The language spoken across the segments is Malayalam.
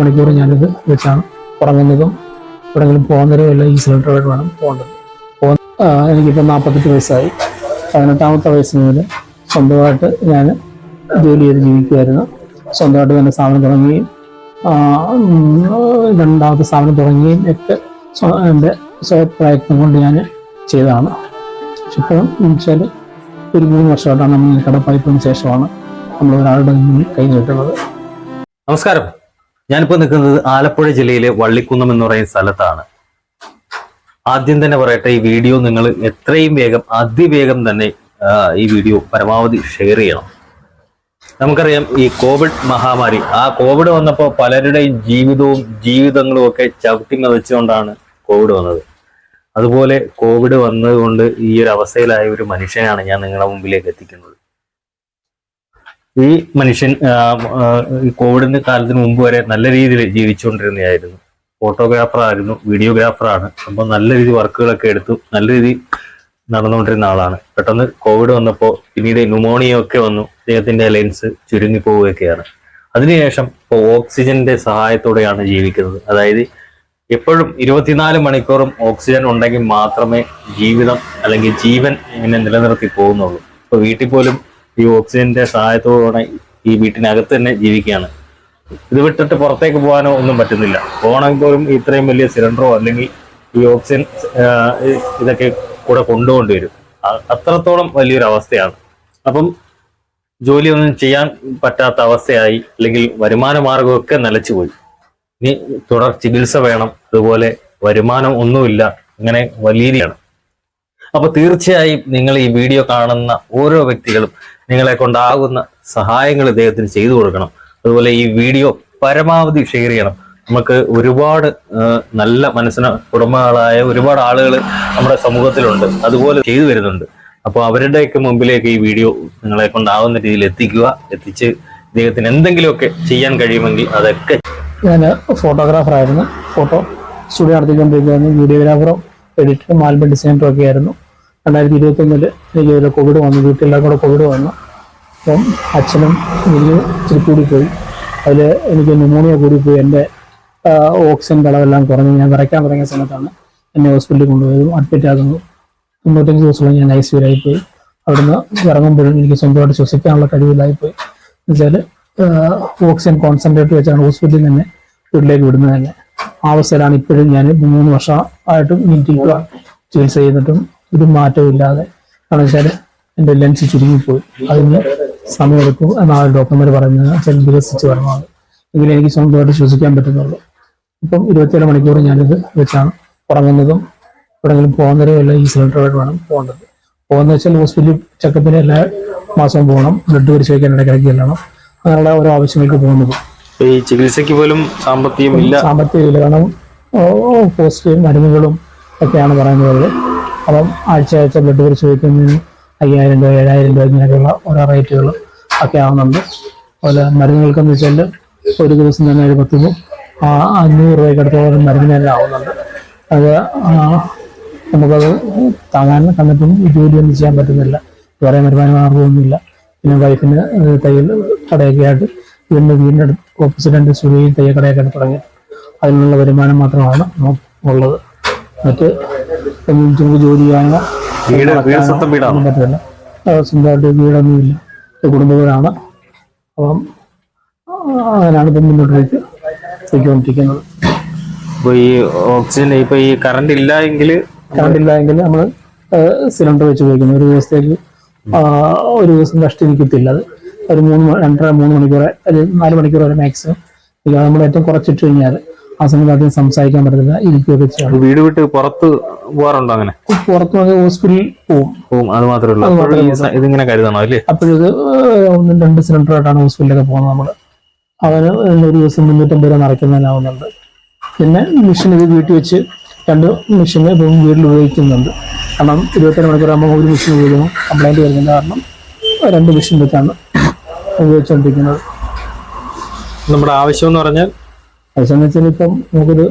മണിക്കൂർ ഞാനിത് വെച്ചാണ് ഉറങ്ങുന്നതും എവിടെയെങ്കിലും പോകുന്നതിനും എല്ലാം ഈ സിലിണ്ടറുമായിട്ട് വേണം പോകേണ്ടത്. എനിക്കിപ്പോൾ നാൽപ്പത്തെട്ട് വയസ്സായി. പതിനെട്ടാമത്തെ വയസ്സിന് മുതൽ സ്വന്തമായിട്ട് ഞാൻ ജോലി ചെയ്ത് ജീവിക്കുമായിരുന്നു സ്വന്തമായിട്ട് തന്നെ സ്ഥാപനം തുടങ്ങുകയും രണ്ടാമത്തെ സ്ഥാപനം തുടങ്ങുകയും ഒക്കെ എന്റെ സ്വയപ്രയത്നം കൊണ്ട് ഞാൻ ചെയ്തതാണ്. പക്ഷെ ഇപ്പോഴും വെച്ചാൽ ഒരു മൂന്ന് വർഷമായിട്ടാണ് നമ്മൾ കടപ്പായ്പതിന് ശേഷമാണ് നമ്മൾ ഒരാളുടെ കൈ നീട്ടുന്നത്. നമസ്കാരം. ഞാനിപ്പോ നിൽക്കുന്നത് ആലപ്പുഴ ജില്ലയിലെ വള്ളിക്കുന്നം എന്ന് പറയുന്ന സ്ഥലത്താണ്. ആദ്യം തന്നെ പറയട്ടെ ഈ വീഡിയോ നിങ്ങൾ എത്രയും വേഗം അതിവേഗം തന്നെ ഈ വീഡിയോ പരമാവധി ഷെയർ ചെയ്യണം. നമുക്കറിയാം ഈ കോവിഡ് മഹാമാരി ആ കോവിഡ് വന്നപ്പോൾ പലരുടെയും ജീവിതവും ജീവിതങ്ങളും ഒക്കെ ചവിട്ടി മതിച്ചുകൊണ്ടാണ് കോവിഡ് വന്നത്. അതുപോലെ കോവിഡ് വന്നതുകൊണ്ട് ഈ ഒരു അവസ്ഥയിലായ ഒരു മനുഷ്യനാണ് ഞാൻ നിങ്ങളുടെ മുമ്പിലേക്ക് എത്തിക്കുന്നത്. ഈ മനുഷ്യൻ കോവിഡിന്റെ കാലത്തിന് മുമ്പ് വരെ നല്ല രീതിയിൽ ജീവിച്ചുകൊണ്ടിരുന്നതായിരുന്നു ഫോട്ടോഗ്രാഫർ ആയിരുന്നു വീഡിയോഗ്രാഫർ ആണ്. അപ്പോൾ നല്ല രീതി വർക്കുകളൊക്കെ എടുത്തു നല്ല രീതി നടന്നുകൊണ്ടിരുന്ന ആളാണ്. പെട്ടെന്ന് കോവിഡ് വന്നപ്പോൾ പിന്നീട് ന്യൂമോണിയ ഒക്കെ വന്നു. അദ്ദേഹത്തിന്റെ ലെൻസ് ചുരുങ്ങി പോവുകയൊക്കെയാണ്. അതിനുശേഷം ഇപ്പോൾ ഓക്സിജന്റെ സഹായത്തോടെയാണ് ജീവിക്കുന്നത്. അതായത് എപ്പോഴും ഇരുപത്തിനാല് മണിക്കൂറും ഓക്സിജൻ ഉണ്ടെങ്കിൽ മാത്രമേ ജീവിതം അല്ലെങ്കിൽ ജീവൻ ഇങ്ങനെ നിലനിർത്തി പോകുന്നുള്ളൂ. ഇപ്പൊ വീട്ടിൽ പോലും ഈ ഓക്സിജന്റെ സഹായത്തോടെ ഈ വീട്ടിനകത്ത് തന്നെ ജീവിക്കുകയാണ്. ഇത് വിട്ടിട്ട് പുറത്തേക്ക് പോകാനോ ഒന്നും പറ്റുന്നില്ല. പോകണമെങ്കിൽ പോലും ഇത്രയും വലിയ സിലിണ്ടറോ അല്ലെങ്കിൽ ഈ ഓക്സിജൻ ഇതൊക്കെ കൂടെ കൊണ്ടുപോകേണ്ടി വരും. അത്രത്തോളം വലിയൊരു അവസ്ഥയാണ്. അപ്പം ജോലിയൊന്നും ചെയ്യാൻ പറ്റാത്ത അവസ്ഥയായി അല്ലെങ്കിൽ വരുമാന മാർഗമൊക്കെ നിലച്ചുപോയി ഇനി തുടർ ചികിത്സ വേണം. അതുപോലെ വരുമാനം ഒന്നുമില്ല. ഇങ്ങനെ വലിയാണ് അപ്പൊ തീർച്ചയായും നിങ്ങൾ ഈ വീഡിയോ കാണുന്ന ഓരോ വ്യക്തികളും നിങ്ങളെ കൊണ്ടാകുന്ന സഹായങ്ങൾ ഇദ്ദേഹത്തിന് ചെയ്തു കൊടുക്കണം. അതുപോലെ ഈ വീഡിയോ പരമാവധി ഷെയർ ചെയ്യണം. നമുക്ക് ഒരുപാട് നല്ല മനസ്സിന് ഉടമകളായ ഒരുപാട് ആളുകൾ നമ്മുടെ സമൂഹത്തിലുണ്ട്. അതുപോലെ ചെയ്തു വരുന്നുണ്ട്. അപ്പോൾ അവരുടെയൊക്കെ മുമ്പിലേക്ക് ഈ വീഡിയോ നിങ്ങളെ കൊണ്ടാവുന്ന രീതിയിൽ എത്തിക്കുക എത്തിച്ച് ഇദ്ദേഹത്തിന് എന്തെങ്കിലുമൊക്കെ ചെയ്യാൻ കഴിയുമെങ്കിൽ അതൊക്കെ ഞാൻ ഫോട്ടോഗ്രാഫറായിരുന്നു ഫോട്ടോ സ്റ്റുഡിയോ നടത്തിക്കൊണ്ടിരിക്കുകയായിരുന്നു. വീഡിയോഗ്രാഫറും എഡിറ്ററും ആൽബം ഡിസൈനറും ഒക്കെ ആയിരുന്നു. രണ്ടായിരത്തി ഇരുപത്തൊന്നിൽ എനിക്ക് കോവിഡ് വന്നു. വീട്ടിലെല്ലാം കൂടെ കോവിഡ് വന്നു. അപ്പം അച്ഛനും എനിക്ക് ഇച്ചിരി കൂടിപ്പോയി അതിൽ എനിക്ക് ന്യൂമോണിയ കൂടിപ്പോയി എന്റെ ഓക്സിജൻ കളവെല്ലാം കുറഞ്ഞു ഞാൻ വരയ്ക്കാൻ തുടങ്ങിയ സമയത്താണ് എന്നെ ഹോസ്പിറ്റലിൽ കൊണ്ടുപോയതും. അഡ്മിറ്റ് ആകുന്നു. തൊണ്ണൂറ്റഞ്ച് ദിവസത്തോളം ഞാൻ ഐ സിയിലായിപ്പോയി അവിടുന്ന് ഇറങ്ങുമ്പോഴും എനിക്ക് സ്വന്തമായിട്ട് ശ്വസിക്കാനുള്ള കഴിവില്ലായിപ്പോയി. എന്നുവെച്ചാൽ ഓക്സിജൻ കോൺസെൻട്രേറ്റ് വെച്ചാണ് ഹോസ്പിറ്റലിൽ തന്നെ വീട്ടിലേക്ക് വിടുന്നത് തന്നെ. അവസ്ഥയിലാണ് ഇപ്പോഴും ഞാൻ മൂന്ന് വർഷമായിട്ടും നീട്ടിക്കുക ചികിത്സ ചെയ്തിട്ടും ഒരു മാറ്റവും ഇല്ലാതെ. കാരണം വെച്ചാൽ എന്റെ ലെൻസ് ചുരുങ്ങിപ്പോയി. അതിന് സമയമെടുക്കും എന്നാണ് ഡോക്ടർമാർ പറയുന്നത് ചില വികസിച്ച് വരണമാണ് എങ്കിലും എനിക്ക് സ്വന്തമായിട്ട് ശ്വസിക്കാൻ പറ്റുന്നുള്ളൂ. ഇപ്പം ഇരുപത്തിയേഴ് മണിക്കൂർ ഞാനിത് വെച്ചാണ് ഉറങ്ങുന്നതും എവിടെയെങ്കിലും പോകുന്നതിനും എല്ലാം ഈ സിലിണ്ടറുമായിട്ട് വേണം പോകേണ്ടത്. പോകുന്ന വെച്ചാൽ ഹോസ്പിറ്റലിൽ ചെക്കപ്പിന് എല്ലാ മാസവും പോകണം. ബ്ലഡ് പരിശോധിക്കാൻ ഇടയ്ക്കിടയ്ക്ക് ചെല്ലണം. അങ്ങനെയുള്ള ഓരോ ആവശ്യങ്ങൾക്ക് പോകുന്നത്. ഈ ചികിത്സയ്ക്ക് പോലും സാമ്പത്തികം ഇല്ല. സാമ്പത്തിക ഇല്ല. കാരണം പോസ്റ്റ് മരുന്നുകളും ഒക്കെയാണ് പറയുന്നത്. അപ്പം ആഴ്ച ആഴ്ച ബ്ലഡ് പരിശോധിക്കുന്നതിന് അയ്യായിരം രൂപ ഏഴായിരം രൂപ ഇങ്ങനെയൊക്കെയുള്ള ഓരോ റേറ്റുകൾ ഒക്കെ ആവുന്നുണ്ട്. അതുപോലെ മരുന്നുകൾക്കെന്ന് വെച്ചാൽ ഒരു ദിവസം തന്നെ ഒരു പത്ത് ആ, അഞ്ഞൂറ് രൂപയ്ക്ക് അടുത്തോളം മരുന്നിന് തന്നെ ആവുന്നുണ്ട്. അത് നമുക്കത് താങ്ങാൻ കണ്ടിട്ടും ജോലിയൊന്നും ചെയ്യാൻ പറ്റുന്നില്ല. വേറെ വരുമാന മാർഗമൊന്നുമില്ല പിന്നെ വൈഫിന് തയ്യൽ കടയൊക്കെ ആയിട്ട് വീടിന്റെ വീടിന്റെ ഓപ്പോസിറ്റ് സ്റ്റുഡിയോയും തയ്യൽ കടയൊക്കെ ആയിട്ട് തുടങ്ങി. അതിനുള്ള വരുമാനം മാത്രമാണ് ഉള്ളത്. മറ്റ് ജോലി ചെയ്യാനോ വീട് വീട് സ്വന്തം വീടാണ്? ഒന്നും പറ്റില്ല സ്വന്തമായിട്ട് വീടൊന്നുമില്ല ഒരു കുടുംബവരാണ് അപ്പം അങ്ങനെയാണ് ഇപ്പം മുന്നോട്ടേക്ക് പോയിക്കൊണ്ടിരിക്കുന്നത്. ഇപ്പൊ ഈ ഓക്സിജൻ ഇപ്പൊ ഈ കറണ്ട് ഇല്ല എങ്കിൽ കറണ്ട് ഇല്ല എങ്കിൽ നമ്മൾ സിലിണ്ടർ വെച്ച് ഉപയോഗിക്കുന്നു. ഒരു ദിവസത്തേക്ക് ഒരു ദിവസം കഷ്ടിരിക്കത്തില്ല അത് ഒരു മൂന്ന് രണ്ടര മൂന്ന് മണിക്കൂർ അല്ലെങ്കിൽ നാല് മണിക്കൂർ വരെ മാക്സിമം നമ്മൾ ഏറ്റവും കുറച്ചിട്ട് കഴിഞ്ഞാൽ ആ സമയത്ത് അധികം സംസാരിക്കാൻ പറ്റത്തില്ല ഇരിക്കുകയൊക്കെ ചെയ്യണം. വീട് വിട്ട് പുറത്ത് പോകാറുണ്ടോ അങ്ങനെ? പുറത്തു വന്ന് ഹോസ്പിറ്റലിൽ പോകും പോകും അത് മാത്രമേ ഉള്ളൂ. അപ്പോഴും ഈ സ- ഇതിങ്ങനെ കരുതണം അല്ലേ? അപ്പോഴത് ഒന്നും രണ്ട് സിലിണ്ടറായിട്ടാണ് ഹോസ്പിറ്റലിലൊക്കെ പോകുന്നത് നമ്മൾ അവന് ഒരു ദിവസം മുന്നൂറ്റമ്പത് രൂപ നിറയ്ക്കുന്നതിനാവുന്നുണ്ട്. പിന്നെ മെഷീൻ ഇത് വീട്ടിൽ വെച്ച് രണ്ട് മെഷീൻ ഇപ്പം വീട്ടിൽ ഉപയോഗിക്കുന്നുണ്ട്. കാരണം ഇരുപത്തേഴ് മണിക്കൂറാകുമ്പോൾ ഒരു മെഷീൻ ഉപയോഗിക്കുന്നു. കംപ്ലൈന്റ് വരുന്നില്ല കാരണം രണ്ട് മെഷീൻ വെച്ചാണ് ഉപയോഗിച്ചുകൊണ്ടിരിക്കുന്നത് നമ്മുടെ ആവശ്യം എന്ന് പറഞ്ഞാൽ അതെന്ന് വെച്ചാൽ ഇപ്പം നമുക്കൊരു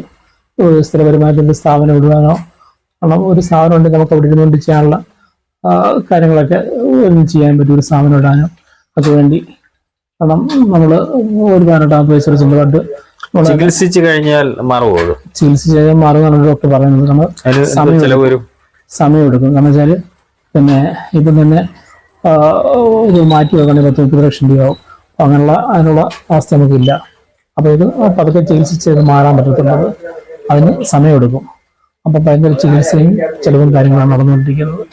സ്ഥിരപരമായിട്ടൊരു സ്ഥാപനം ഇടുവാനോ കാരണം ഒരു സ്ഥാപനം ഉണ്ടെങ്കിൽ നമുക്ക് അവിടെ ഇരുന്നുകൊണ്ട് ചെയ്യാനുള്ള കാര്യങ്ങളൊക്കെ ഒന്നും ചെയ്യാൻ പറ്റും ഒരു സ്ഥാപനം ഇടാനോ ഒക്കെ വേണ്ടി കാരണം നമ്മൾ ഒരുപാട് ആപ്ലേശ്വര സ്വന്തമായിട്ട് ചികിത്സിച്ച് കഴിഞ്ഞാൽ മാറുമോ ചികിത്സിച്ച് കഴിഞ്ഞാൽ മാറുമെന്നാണ് ഡോക്ടർ പറയുന്നത്. നമ്മൾ സമയം സമയം എടുക്കും. കാരണം വെച്ചാൽ പിന്നെ ഇപ്പം തന്നെ ഇത് മാറ്റി വെക്കണമെങ്കിൽ പത്ത് മുപ്പത് ലക്ഷം രൂപയാവും. അങ്ങനെയുള്ള അതിനുള്ള അവസ്ഥ നമുക്കില്ല. അപ്പോൾ ഇത് പതുക്കെ ചികിത്സിച്ചത് മാറാൻ പറ്റത്തുള്ളത്. അതിന് സമയമെടുക്കും. അപ്പോൾ ഭയങ്കര ചികിത്സയും ചിലവും കാര്യങ്ങളാണ് നടന്നുകൊണ്ടിരിക്കുന്നത്.